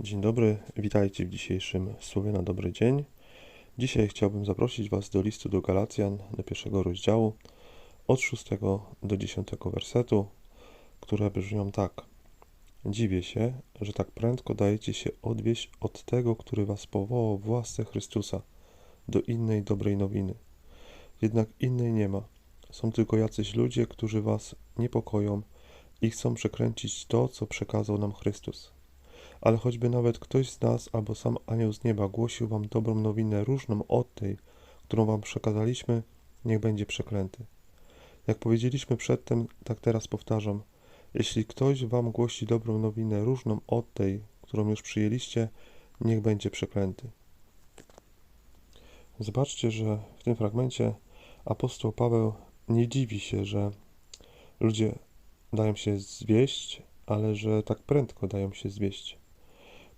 Dzień dobry, witajcie w dzisiejszym Słowie na dobry dzień. Dzisiaj chciałbym zaprosić Was do listu do Galacjan, do pierwszego rozdziału, od 6 do 10 wersetu, które brzmią tak. Dziwię się, że tak prędko dajecie się odwieść od tego, który Was powołał w łasce Chrystusa, do innej dobrej nowiny. Jednak innej nie ma. Są tylko jacyś ludzie, którzy Was niepokoją i chcą przekręcić to, co przekazał nam Chrystus ale choćby nawet ktoś z nas albo sam anioł z nieba głosił wam dobrą nowinę różną od tej, którą wam przekazaliśmy, niech będzie przeklęty. Jak powiedzieliśmy przedtem, tak teraz powtarzam. Jeśli ktoś wam głosi dobrą nowinę różną od tej, którą już przyjęliście, niech będzie przeklęty. Zobaczcie, że w tym fragmencie apostoł Paweł nie dziwi się, że ludzie dają się zwieść, ale że tak prędko dają się zwieść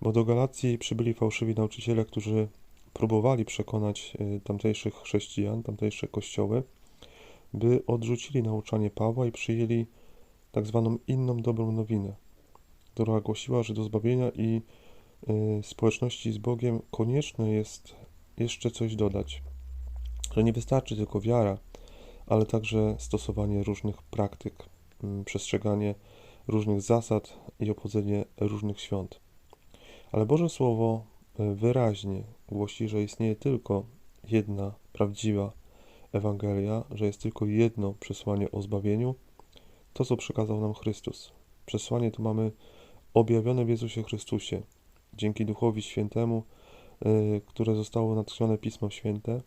bo do Galacji przybyli fałszywi nauczyciele, którzy próbowali przekonać y, tamtejszych chrześcijan, tamtejsze kościoły, by odrzucili nauczanie Pawła i przyjęli tak zwaną inną dobrą nowinę, która głosiła, że do zbawienia i y, społeczności z Bogiem konieczne jest jeszcze coś dodać, że nie wystarczy tylko wiara, ale także stosowanie różnych praktyk, y, przestrzeganie różnych zasad i obchodzenie różnych świąt. Ale Boże Słowo e, wyraźnie głosi, że istnieje tylko jedna prawdziwa Ewangelia, że jest tylko jedno przesłanie o zbawieniu, to co przekazał nam Chrystus. Przesłanie to mamy objawione w Jezusie Chrystusie, dzięki Duchowi Świętemu, e, które zostało natchnione Pismo Święte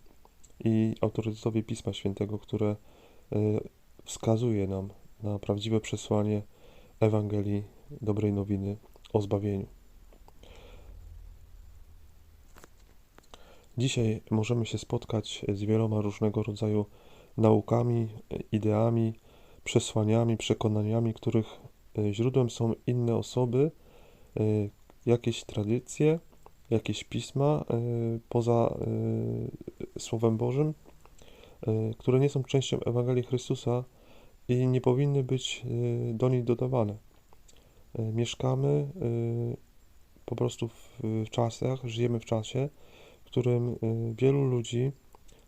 i autorytetowi Pisma Świętego, które e, wskazuje nam na prawdziwe przesłanie Ewangelii dobrej nowiny o zbawieniu. Dzisiaj możemy się spotkać z wieloma różnego rodzaju naukami, ideami, przesłaniami, przekonaniami, których e, źródłem są inne osoby, e, jakieś tradycje, jakieś pisma e, poza Słowem Bożym, które nie są częścią Ewangelii Chrystusa i nie powinny być do niej dodawane. Mieszkamy po prostu w czasach, żyjemy w czasie, którym y, wielu ludzi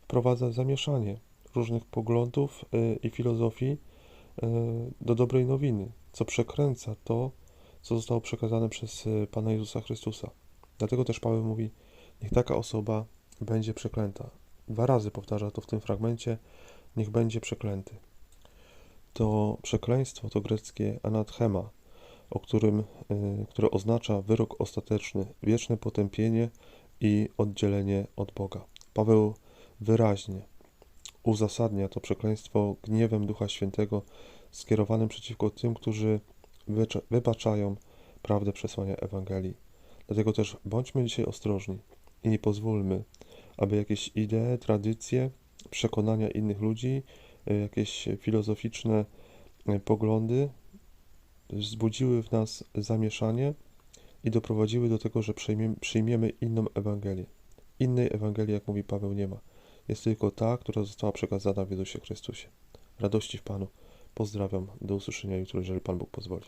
wprowadza zamieszanie różnych poglądów y, i filozofii y, do dobrej nowiny, co przekręca to, co zostało przekazane przez Pana Jezusa Chrystusa. Dlatego też Paweł mówi: Niech taka osoba będzie przeklęta. Dwa razy powtarza to w tym fragmencie: Niech będzie przeklęty. To przekleństwo to greckie anathema, o którym, które oznacza wyrok ostateczny, wieczne potępienie i oddzielenie od Boga. Paweł wyraźnie uzasadnia to przekleństwo gniewem Ducha Świętego skierowanym przeciwko tym, którzy wybaczają prawdę przesłania Ewangelii. Dlatego też bądźmy dzisiaj ostrożni i nie pozwólmy, aby jakieś idee, tradycje, przekonania innych ludzi, jakieś filozoficzne poglądy wzbudziły w nas zamieszanie i doprowadziły do tego, że przyjmiemy, inną Ewangelię. Innej Ewangelii, jak mówi Paweł, nie ma. Jest tylko ta, która została przekazana w Jezusie Chrystusie. Radości w Panu. Pozdrawiam. Do usłyszenia jutro, jeżeli Pan Bóg pozwoli.